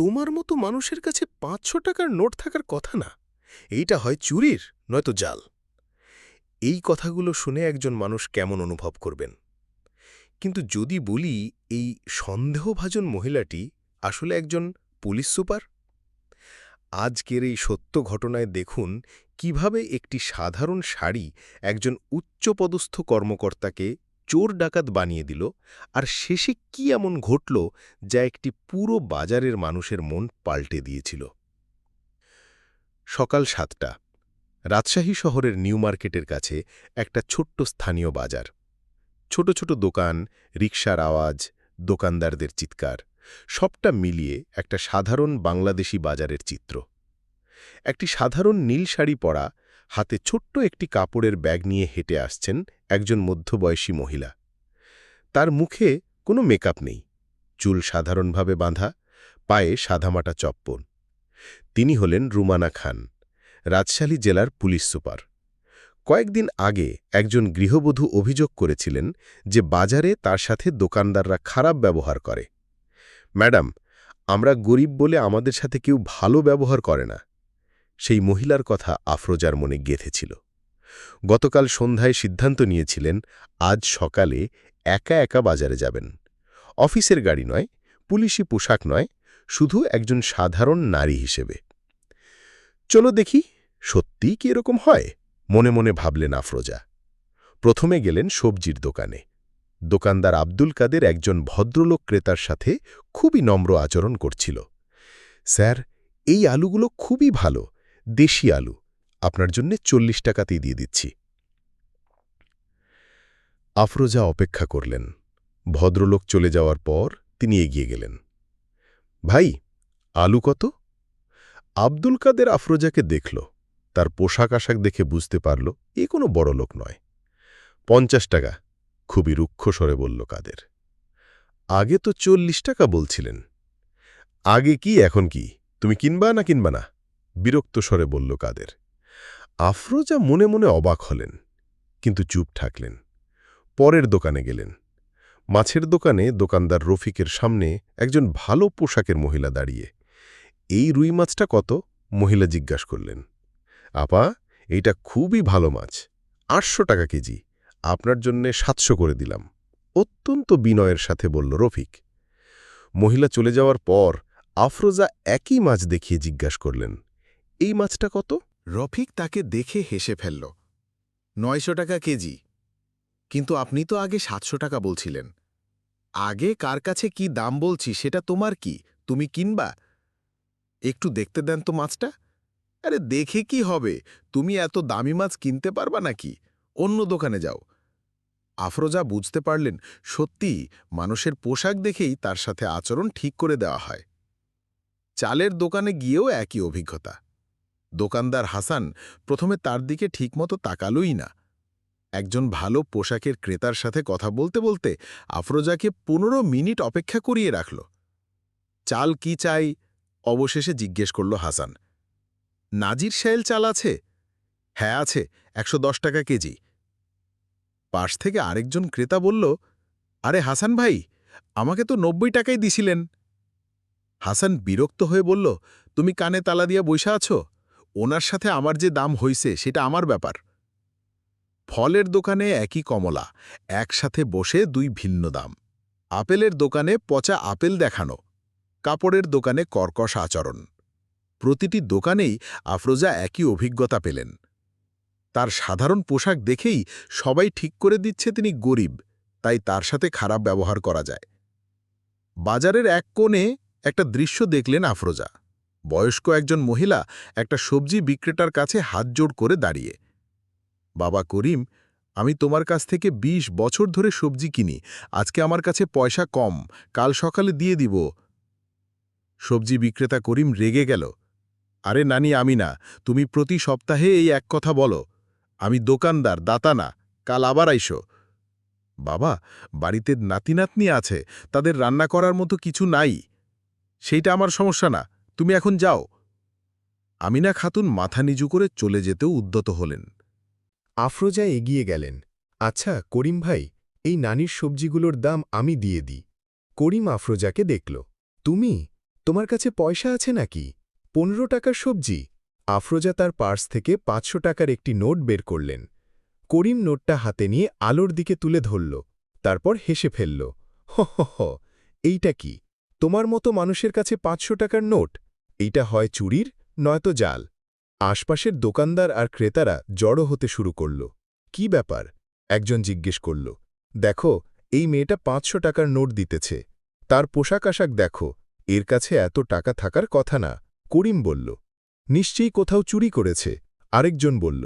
তোমার মতো মানুষের কাছে পাঁচশো টাকার নোট থাকার কথা না। এইটা হয় চুরির, নয়তো জাল। এই কথাগুলো শুনে একজন মানুষ কেমন অনুভব করবেন? কিন্তু যদি বলি, এই সন্দেহভাজন মহিলাটি আসলে একজন পুলিশ সুপার? আজকের এই সত্য ঘটনায় দেখুন কীভাবে একটি সাধারণ শাড়ি একজন উচ্চপদস্থ কর্মকর্তাকে চোর ডাকাত বানিয়ে দিল, আর শেষে কি এমন ঘটল যা একটি পুরো বাজারের মানুষের মন পাল্টে দিয়েছিল? সকাল সাতটা, রাজশাহী শহরের নিউ মার্কেটের কাছে একটা ছোট্ট স্থানীয় বাজার। ছোট ছোট দোকান, রিকশার আওয়াজ, দোকানদারদের চিৎকার, সবটা মিলিয়ে একটা সাধারণ বাংলাদেশি বাজারের চিত্র। একটি সাধারণ নীল শাড়ি পরা হাতে ছোট্ট একটি কাপড়ের ব্যাগ নিয়ে হেঁটে আসছেন একজন মধ্যবয়সী মহিলা। তার মুখে কোনো মেকআপ নেই, চুল সাধারণভাবে বাঁধা, পায়ে সাদামাটা চপ্পন তিনি হলেন রুমানা খান, রাজশাহী জেলার পুলিশ সুপার। কয়েকদিন আগে একজন গৃহবধূ অভিযোগ করেছিলেন যে বাজারে তার সাথে দোকানদাররা খারাপ ব্যবহার করে। ম্যাডাম, আমরা গরিব বলে আমাদের সাথে কেউ ভালো ব্যবহার করে না। সেই মহিলার কথা আফরোজার মনে গেঁথেছিল। গতকাল সন্ধ্যায় সিদ্ধান্ত নিয়েছিলেন, আজ সকালে একা একা বাজারে যাবেন। অফিসের গাড়ি নয়, পুলিশি পোশাক নয়, শুধু একজন সাধারণ নারী হিসেবে। চলো দেখি, সত্যিই কি এরকম হয়? মনে মনে ভাবলেন আফরোজা। প্রথমে গেলেন সবজির দোকানে। দোকানদার আব্দুল কাদের একজন ভদ্রলোক ক্রেতার সাথে খুবই নম্র আচরণ করছিল। স্যার, এই আলুগুলো খুবই ভালো। দেশি আলু। আপনার জন্যে চল্লিশ টাকাতেই দিয়ে দিচ্ছি। আফরোজা অপেক্ষা করলেন। ভদ্রলোক চলে যাওয়ার পর তিনি এগিয়ে গেলেন। ভাই, আলু কত? আব্দুল কাদের আফরোজাকে দেখল। তার পোশাক আশাক দেখে বুঝতে পারল, এ কোনো বড় লোক নয়। পঞ্চাশ টাকা, খুবই রুক্ষ স্বরে বলল কাদের। আগে তো চল্লিশ টাকা বলছিলেন। আগে কি, এখন কি? তুমি কিনবা না কিনবা না? বিরক্ত স্বরে বলল কাদের। আফরোজা মনে মনে অবাক হলেন, কিন্তু চুপ থাকলেন। পরের দোকানে গেলেন। মাছের দোকানে দোকানদার রফিকের সামনে একজন ভালো পোশাকের মহিলা দাঁড়িয়ে। এই রুই মাছটা কত? মহিলা জিজ্ঞাসা করলেন। আপা, এইটা খুবই ভালো মাছ, আটশো টাকা কেজি, আপনার জন্যে সাতশো করে দিলাম। অত্যন্ত বিনয়ের সাথে বলল রফিক। মহিলা চলে যাওয়ার পর আফরোজা একই মাছ দেখিয়ে জিজ্ঞাসা করলেন এই মাছটা কত? রফিক তাকে দেখে হেসে ফেলল, নয়শো টাকা কেজি। কিন্তু আপনি তো আগে সাতশো টাকা বলছিলেন। আগে কার কাছে কি দাম বলছি সেটা তোমার কি? তুমি কিনবা? একটু দেখতে দেন তো মাছটা। আরে দেখে কি হবে? তুমি এত দামি মাছ কিনতে পারবা নাকি? অন্য দোকানে যাও। আফরোজা বুঝতে পারলেন, সত্যি মানুষের পোশাক দেখেই তার সাথে আচরণ ঠিক করে দেওয়া হয়। চালের দোকানে গিয়েও একই অভিজ্ঞতা। দোকানদার হাসান প্রথমে তার দিকে ঠিকমতো তাকালই না। একজন ভালো পোশাকের ক্রেতার সাথে কথা বলতে বলতে আফরোজাকে পনেরো মিনিট অপেক্ষা করিয়ে রাখল। চাল কি চাই? অবশেষে জিজ্ঞেস করল হাসান। নাজির শাইল চাল আছে? হ্যাঁ আছে, একশো দশ টাকা কেজি। পাশ থেকে আরেকজন ক্রেতা বলল, আরে হাসান ভাই, আমাকে তো নব্বই টাকাই দিছিলেন। হাসান বিরক্ত হয়ে বলল, তুমি কানে তালা দিয়া বৈশা আছো? ওনার সাথে আমার যে দাম হইছে, সেটা আমার ব্যাপার। ফলের দোকানে একই কমলা, একসাথে বসে দুই ভিন্ন দাম। আপেলের দোকানে পচা আপেল দেখানো, কাপড়ের দোকানে কর্কশ আচরণ। প্রতিটি দোকানেই আফরোজা একই অভিজ্ঞতা পেলেন। তার সাধারণ পোশাক দেখেই সবাই ঠিক করে দিচ্ছে তিনি গরিব, তাই তার সাথে খারাপ ব্যবহার করা যায়। বাজারের এক কোণে একটা দৃশ্য দেখলেন আফরোজা। বয়স্ক একজন মহিলা একটা সবজি বিক্রেতার কাছে হাত জোড় করে দাঁড়িয়ে। বাবা করিম, আমি তোমার কাছ থেকে ২০ বছর ধরে সবজি কিনি, আজকে আমার কাছে পয়সা কম, কাল সকালে দিয়ে দিব। সবজি বিক্রেতা করিম রেগে গেল। আরে নানি আমি না, তুমি প্রতি সপ্তাহে এই এক কথা বলো। আমি দোকানদার, দাতা না, কাল আবার আইসো। বাবা, বাড়িতে নাতি নাতনি আছে, তাদের রান্না করার মতো কিছু নাই। সেইটা আমার সমস্যা না। তুমি এখন যাও। আমিনা খাতুন মাথা নিচু করে চলে যেতেও উদ্যত হলেন। আফরোজা এগিয়ে গেলেন। আচ্ছা করিম ভাই, এই নানির সবজিগুলোর দাম আমি দিয়ে দিই। করিম আফরোজাকে দেখল। তুমি? তোমার কাছে পয়সা আছে নাকি? পনেরো টাকার সবজি। আফরোজা তার পার্স থেকে পাঁচশো টাকার একটি নোট বের করলেন। করিম নোটটা হাতে নিয়ে আলোর দিকে তুলে ধরল। তারপর হেসে ফেলল, হ হ হ, এইটা কি? তোমার মতো মানুষের কাছে পাঁচশো টাকার নোট? এইটা হয় চুরির, নয়তো জাল। আশপাশের দোকানদার আর ক্রেতারা জড়ো হতে শুরু করল। কি ব্যাপার? একজন জিজ্ঞেস করল, দেখো, এই মেয়েটা পাঁচশো টাকার নোট দিতেছে। তার পোশাক আশাক দেখো, এর কাছে এত টাকা থাকার কথা না। করিম বলল, নিশ্চয়ই কোথাও চুরি করেছে। আরেকজন বলল,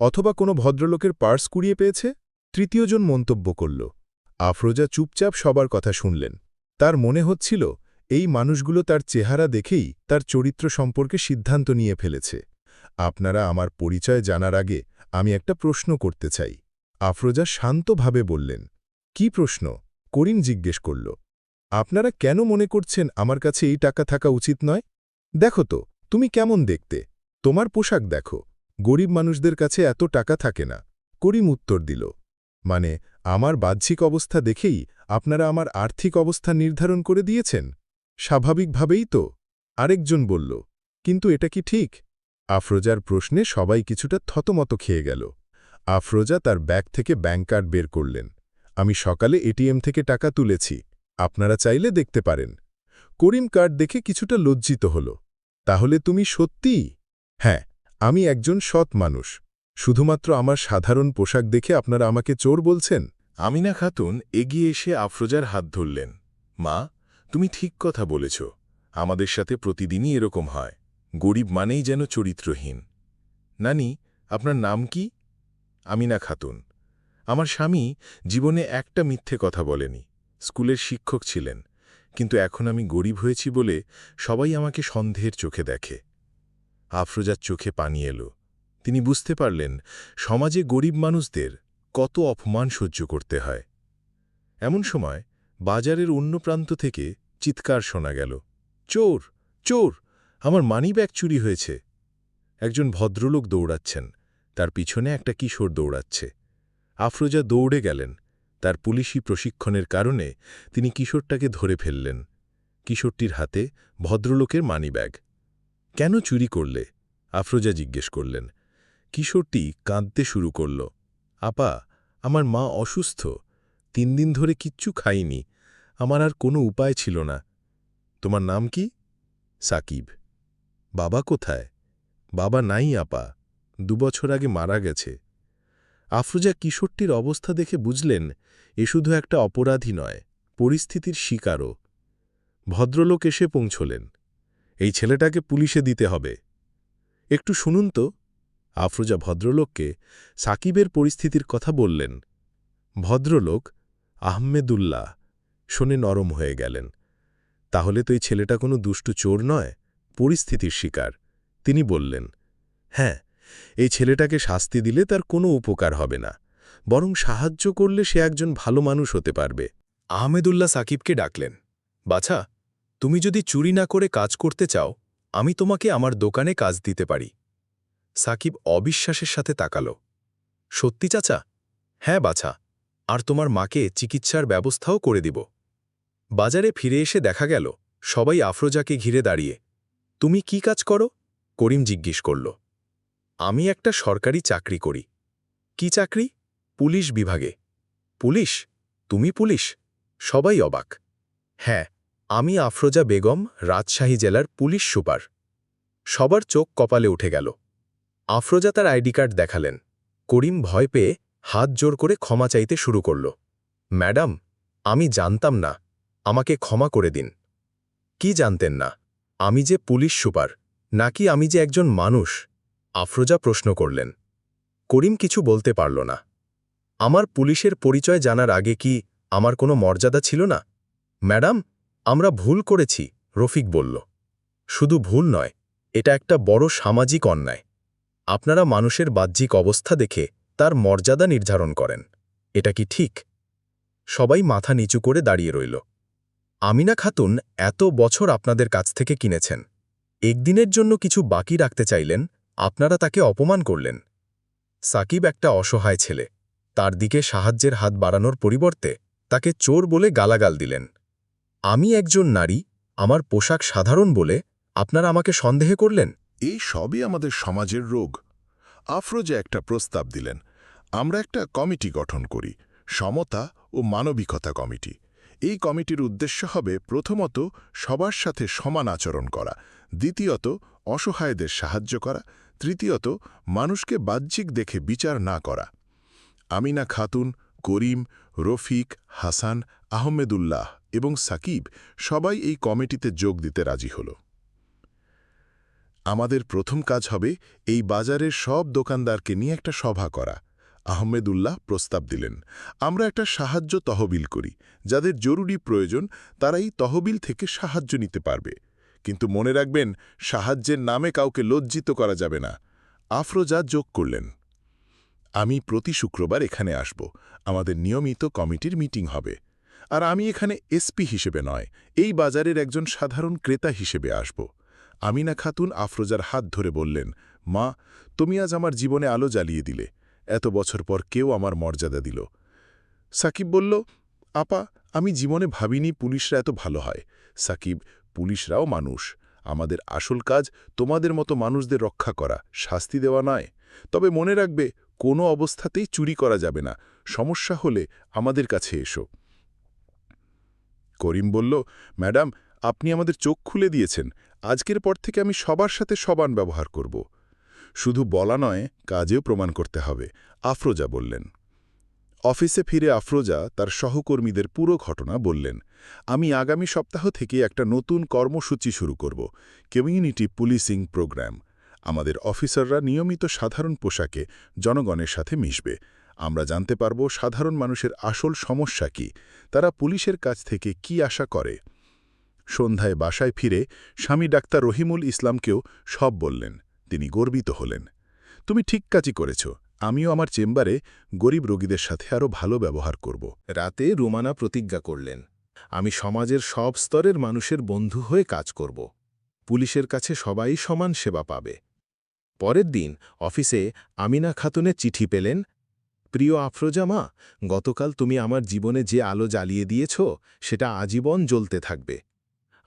অথবা কোনো ভদ্রলোকের পার্স কুড়িয়ে পেয়েছে? তৃতীয়জন মন্তব্য করল, আফরোজা চুপচাপ সবার কথা শুনলেন। তার মনে হচ্ছিল এই মানুষগুলো তার চেহারা দেখেই তার চরিত্র সম্পর্কে সিদ্ধান্ত নিয়ে ফেলেছে। আপনারা আমার পরিচয় জানার আগে আমি একটা প্রশ্ন করতে চাই। আফরোজা শান্তভাবে বললেন, কি প্রশ্ন? করিম জিজ্ঞেস করল, আপনারা কেন মনে করছেন আমার কাছে এই টাকা থাকা উচিত নয়? দেখো তো, তুমি কেমন দেখতে? তোমার পোশাক দেখো। গরিব মানুষদের কাছে এত টাকা থাকে না। করিম উত্তর দিল মানে আমার বাহ্যিক অবস্থা দেখেই আপনারা আমার আর্থিক অবস্থা নির্ধারণ করে দিয়েছেন? স্বাভাবিকভাবেই তো, আরেকজন বলল, কিন্তু এটা কি ঠিক? আফরোজার প্রশ্নে সবাই কিছুটা থতমত খেয়ে গেল। আফরোজা তার ব্যাগ থেকে ব্যাঙ্ক কার্ড বের করলেন। আমি সকালে এটিএম থেকে টাকা তুলেছি, আপনারা চাইলে দেখতে পারেন। করিম কার্ড দেখে কিছুটা লজ্জিত হল। তাহলে তুমি সত্যিই হ্যাঁ আমি একজন সৎ মানুষ। শুধুমাত্র আমার সাধারণ পোশাক দেখে আপনারা আমাকে চোর বলছেন? আমিনা খাতুন এগিয়ে এসে আফরোজার হাত ধরলেন। মা তুমি ঠিক কথা বলেছ। আমাদের সাথে প্রতিদিনই এরকম হয়। গরিব মানেই যেন চরিত্রহীন। নানি, আপনার নাম কি? আমিনা খাতুন। আমার স্বামী জীবনে একটা মিথ্যে কথা বলেনি। স্কুলের শিক্ষক ছিলেন। কিন্তু এখন আমি গরিব হয়েছি বলে সবাই আমাকে সন্দেহের চোখে দেখে। আফরোজার চোখে পানি এলো। তিনি বুঝতে পারলেন, সমাজে গরিব মানুষদের কত অপমান সহ্য করতে হয়। এমন সময় বাজারের অন্য প্রান্ত থেকে চিৎকার শোনা গেল। চোর চোর, আমার মানিব্যাগ চুরি হয়েছে। একজন ভদ্রলোক দৌড়াচ্ছেন। তার পিছনে একটা কিশোর দৌড়াচ্ছে। আফরোজা দৌড়ে গেলেন। তার পুলিশি প্রশিক্ষণের কারণে তিনি কিশোরটাকে ধরে ফেললেন। কিশোরটির হাতে ভদ্রলোকের মানিব্যাগ কেন চুরি করলে? আফরোজা জিজ্ঞেস করলেন। কিশোরটি কাঁদতে শুরু করল। আপা, আমার মা অসুস্থ। তিন দিন ধরে কিচ্ছু খাইনি। আমার আর কোনো উপায় ছিল না। তোমার নাম কি? সাকিব। বাবা কোথায়? বাবা নাই, আপা। দুবছর আগে মারা গেছে। আফরোজা কিশোরটির অবস্থা দেখে বুঝলেন, এ শুধু একটা অপরাধী নয়, পরিস্থিতির শিকারও। ভদ্রলোক এসে পৌঁছলেন। এই ছেলেটাকে পুলিশে দিতে হবে। একটু শুনুন তো। আফরোজা ভদ্রলোককে সাকিবের পরিস্থিতির কথা বললেন। ভদ্রলোক আহমেদুল্লাহ। শোনে নরম হয়ে গেলেন। তাহলে তো এই ছেলেটা কোনো দুষ্টু চোর নয়, পরিস্থিতির শিকার। তিনি বললেন হ্যাঁ এই ছেলেটাকে শাস্তি দিলে তার কোনো উপকার হবে না, বরং সাহায্য করলে সে একজন ভালো মানুষ হতে পারবে। আহমেদুল্লাহ সাকিবকে ডাকলেন, বাছা, তুমি যদি চুরি না করে কাজ করতে চাও, আমি তোমাকে আমার দোকানে কাজ দিতে পারি। সাকিব অবিশ্বাসের সাথে তাকাল, সত্যি চাচা? হ্যাঁ বাছা, আর তোমার মাকে চিকিৎসার ব্যবস্থাও করে দিব। বাজারে ফিরে এসে দেখা গেল, সবাই আফরোজাকে ঘিরে দাঁড়িয়ে। তুমি কি কাজ করো? করিম জিজ্ঞেস করল। আমি একটা সরকারি চাকরি করি। কি চাকরি? পুলিশ বিভাগে। পুলিশ? তুমি পুলিশ? সবাই অবাক। হ্যাঁ আমি আফরোজা বেগম, রাজশাহী জেলার পুলিশ সুপার। সবার চোখ কপালে উঠে গেল। আফরোজা তার আইডি কার্ড দেখালেন। করিম ভয় পেয়ে হাত জোর করে ক্ষমা চাইতে শুরু করল। ম্যাডাম, আমি জানতাম না। আমাকে ক্ষমা করে দিন। কি জানতেন না, আমি যে পুলিশ সুপার, নাকি আমি যে একজন মানুষ? আফরোজা প্রশ্ন করলেন। করিম কিছু বলতে পারল না। আমার পুলিশের পরিচয় জানার আগে কি আমার কোনো মর্যাদা ছিল না? ম্যাডাম, আমরা ভুল করেছি, রফিক বলল। শুধু ভুল নয়, এটা একটা বড় সামাজিক অন্যায়। আপনারা মানুষের বাহ্যিক অবস্থা দেখে তার মর্যাদা নির্ধারণ করেন। এটা কি ঠিক? সবাই মাথা নিচু করে দাঁড়িয়ে রইল। আমিনা খাতুন এত বছর আপনাদের কাছ থেকে কিনেছেন। একদিনের জন্য কিছু বাকি রাখতে চাইলেন, আপনারা তাকে অপমান করলেন। সাকিব একটা অসহায় ছেলে। তার দিকে সাহায্যের হাত বাড়ানোর পরিবর্তে তাকে চোর বলে গালাগাল দিলেন। আমি একজন নারী, আমার পোশাক সাধারণ বলে আপনারা আমাকে সন্দেহ করলেন? এই সবই আমাদের সমাজের রোগ। আফরোজা একটা প্রস্তাব দিলেন, আমরা একটা কমিটি গঠন করি, সমতা ও মানবিকতা কমিটি। এই কমিটির উদ্দেশ্য হবে প্রথমত সবার সাথে সমান আচরণ করা, দ্বিতীয়ত অসহায়দের সাহায্য করা, তৃতীয়ত মানুষকে বাহ্যিক দেখে বিচার না করা। আমিনা খাতুন, করিম, রফিক, হাসান, আহমেদুল্লাহ এবং সাকিব সবাই এই কমিটিতে যোগ দিতে রাজি হল। আমাদের প্রথম কাজ হবে এই বাজারের সব দোকানদারকে নিয়ে একটা সভা করা। আহমেদুল্লাহ প্রস্তাব দিলেন, আমরা একটা সাহায্য তহবিল করি। যাদের জরুরি প্রয়োজন তারা এই তহবিল থেকে সাহায্য নিতে পারবে। কিন্তু মনে রাখবেন, সাহায্যের নামে কাউকে লজ্জিত করা যাবে না। আফরোজা যোগ করলেন, আমি প্রতি শুক্রবার এখানে আসব। আমাদের নিয়মিত কমিটির মিটিং হবে। আর আমি এখানে এসপি হিসেবে নয়, এই বাজারের একজন সাধারণ ক্রেতা হিসেবে আসব। আমিনা খাতুন আফরোজার হাত ধরে বললেন, মা, তুমি আজ আমার জীবনে আলো জ্বালিয়ে দিলে। এত বছর পর কেউ আমার মর্যাদা দিল। সাকিব বলল, আপা, আমি জীবনে ভাবিনি পুলিশরা এত ভালো হয়। সাকিব, পুলিশরাও মানুষ। আমাদের আসল কাজ তোমাদের মতো মানুষদের রক্ষা করা, শাস্তি দেওয়া নয়। তবে মনে রাখবে, কোনো অবস্থাতেই চুরি করা যাবে না। সমস্যা হলে আমাদের কাছে এসো। করিম বলল, ম্যাডাম, আপনি আমাদের চোখ খুলে দিয়েছেন। আজকের পর থেকে আমি সবার সাথে সবান ব্যবহার করব। শুধু বলা নয়, কাজেও প্রমাণ করতে হবে, আফরোজা বললেন। অফিসে ফিরে আফরোজা তার সহকর্মীদের পুরো ঘটনা বললেন। আমি আগামী সপ্তাহ থেকে একটা নতুন কর্মসূচি শুরু করব, কমিউনিটি পুলিশিং প্রোগ্রাম। আমাদের অফিসাররা নিয়মিত সাধারণ পোশাকে জনগণের সাথে মিশবে। আমরা জানতে পারব সাধারণ মানুষের আসল সমস্যা কি, তারা পুলিশের কাছ থেকে কি আশা করে। সন্ধ্যায় বাসায় ফিরে স্বামী ডাক্তার রহিমুল ইসলামকেও সব বললেন। তিনি গর্বিত হলেন। তুমি ঠিক কাজই করেছ। আমিও আমার চেম্বারে গরিব রোগীদের সাথে আরও ভালো ব্যবহার করব। রাতে রুমানা প্রতিজ্ঞা করলেন, আমি সমাজের সব স্তরের মানুষের বন্ধু হয়ে কাজ করব। পুলিশের কাছে সবাই সমান সেবা পাবে। পরের দিন অফিসে আমিনা খাতুনের চিঠি পেলেন, প্রিয় আফরোজা মা গতকাল তুমি আমার জীবনে যে আলো জ্বালিয়ে দিয়েছ, সেটা আজীবন জ্বলতে থাকবে।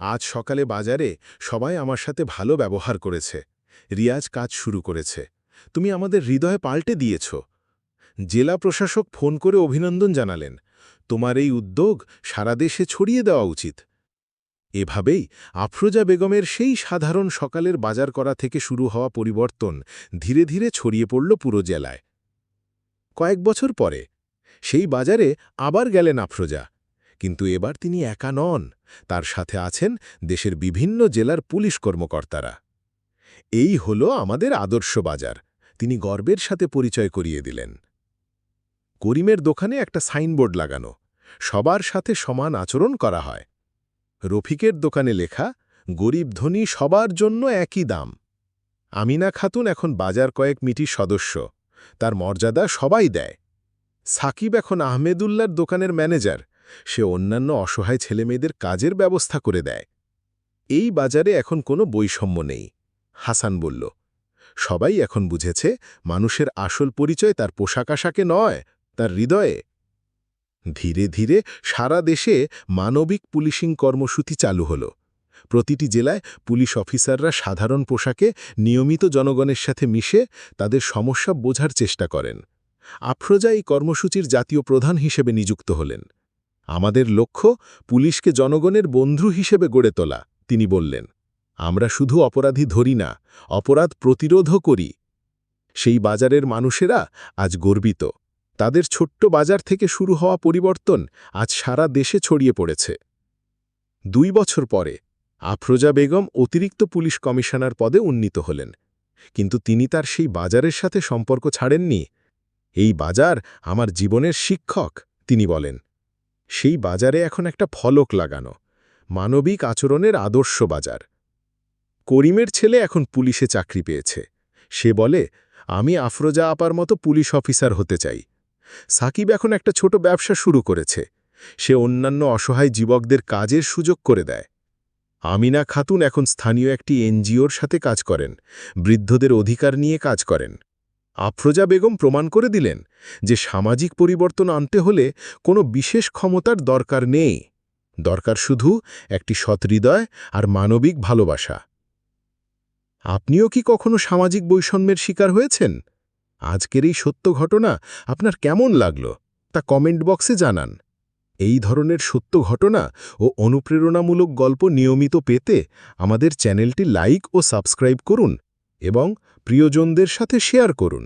আজ সকালে বাজারে সবাই আমার সাথে ভালো ব্যবহার করেছে। রিয়াজ কাজ শুরু করেছে। তুমি আমাদের হৃদয়ে পাল্টে দিয়েছ। জেলা প্রশাসক ফোন করে অভিনন্দন জানালেন। তোমার এই উদ্যোগ সারা দেশে ছড়িয়ে দেওয়া উচিত। এভাবেই আফরোজা বেগমের সেই সাধারণ সকালের বাজার করা থেকে শুরু হওয়া পরিবর্তন ধীরে ধীরে ছড়িয়ে পড়ল পুরো জেলায়। কয়েক বছর পরে সেই বাজারে আবার গেলেন আফরোজা। কিন্তু এবার তিনি একা নন। তার সাথে আছেন দেশের বিভিন্ন জেলার পুলিশ কর্মকর্তারা। এই হল আমাদের আদর্শ বাজার। তিনি গর্বের সাথে পরিচয় করিয়ে দিলেন। করিমের দোকানে একটা সাইনবোর্ড লাগানো। সবার সাথে সমান আচরণ করা হয়। রফিকের দোকানে লেখা, গরিব ধনী সবার জন্য একই দাম। আমিনা খাতুন এখন বাজার কয়েক মিটির সদস্য। তার মর্যাদা সবাই দেয়। সাকিব এখন আহমেদুল্লার দোকানের ম্যানেজার। সে অন্যান্য অসহায় ছেলেমেয়েদের কাজের ব্যবস্থা করে দেয়। এই বাজারে এখন কোনো বৈষম্য নেই। হাসান বলল, সবাই এখন বুঝেছে মানুষের আসল পরিচয় তার পোশাক আশাকে নয়, তার হৃদয়ে। ধীরে ধীরে সারা দেশে মানবিক পুলিশিং কর্মসূচি চালু হল। প্রতিটি জেলায় পুলিশ অফিসাররা সাধারণ পোশাকে নিয়মিত জনগণের সাথে মিশে তাদের সমস্যা বোঝার চেষ্টা করেন। আফরোজা এই কর্মসূচির জাতীয় প্রধান হিসেবে নিযুক্ত হলেন। আমাদের লক্ষ্য পুলিশকে জনগণের বন্ধু হিসেবে গড়ে তোলা, তিনি বললেন। আমরা শুধু অপরাধী ধরি না, অপরাধ প্রতিরোধও করি। সেই বাজারের মানুষেরা আজ গর্বিত। তাদের ছোট্ট বাজার থেকে শুরু হওয়া পরিবর্তন আজ সারা দেশে ছড়িয়ে পড়েছে। দুই বছর পরে, আফরোজা বেগম অতিরিক্ত পুলিশ কমিশনার পদে উন্নীত হলেন। কিন্তু তিনি তার সেই বাজারের সাথে সম্পর্ক ছাড়েননি। এই বাজার আমার জীবনের শিক্ষক তিনি বলেন। সেই বাজারে এখন একটা ফলক লাগানো, মানবিক আচরণের আদর্শ বাজার। করিমের ছেলে এখন পুলিশে চাকরি পেয়েছে। সে বলে, আমি আফরোজা আপার মতো পুলিশ অফিসার হতে চাই। সাকিব এখন একটা ছোট ব্যবসা শুরু করেছে। সে অন্যান্য অসহায় যুবকদের কাজের সুযোগ করে দেয়। আমিনা খাতুন এখন স্থানীয় একটি এনজিওর সাথে কাজ করেন, বৃদ্ধদের অধিকার নিয়ে কাজ করেন। আফরোজা বেগম প্রমাণ করে দিলেন যে সামাজিক পরিবর্তন আনতে হলে কোনো বিশেষ ক্ষমতার দরকার নেই। দরকার শুধু একটি সৎহৃদয় আর মানবিক ভালোবাসা। আপনিও কি কখনো সামাজিক বৈষম্যের শিকার হয়েছেন? আজকের এই সত্য ঘটনা আপনার কেমন লাগল, তা কমেন্ট বক্সে জানান। এই ধরনের সত্য ঘটনা ও অনুপ্রেরণামূলক গল্প নিয়মিত পেতে আমাদের চ্যানেলটি লাইক ও সাবস্ক্রাইব করুন এবং প্রিয়জনদের সাথে শেয়ার করুন।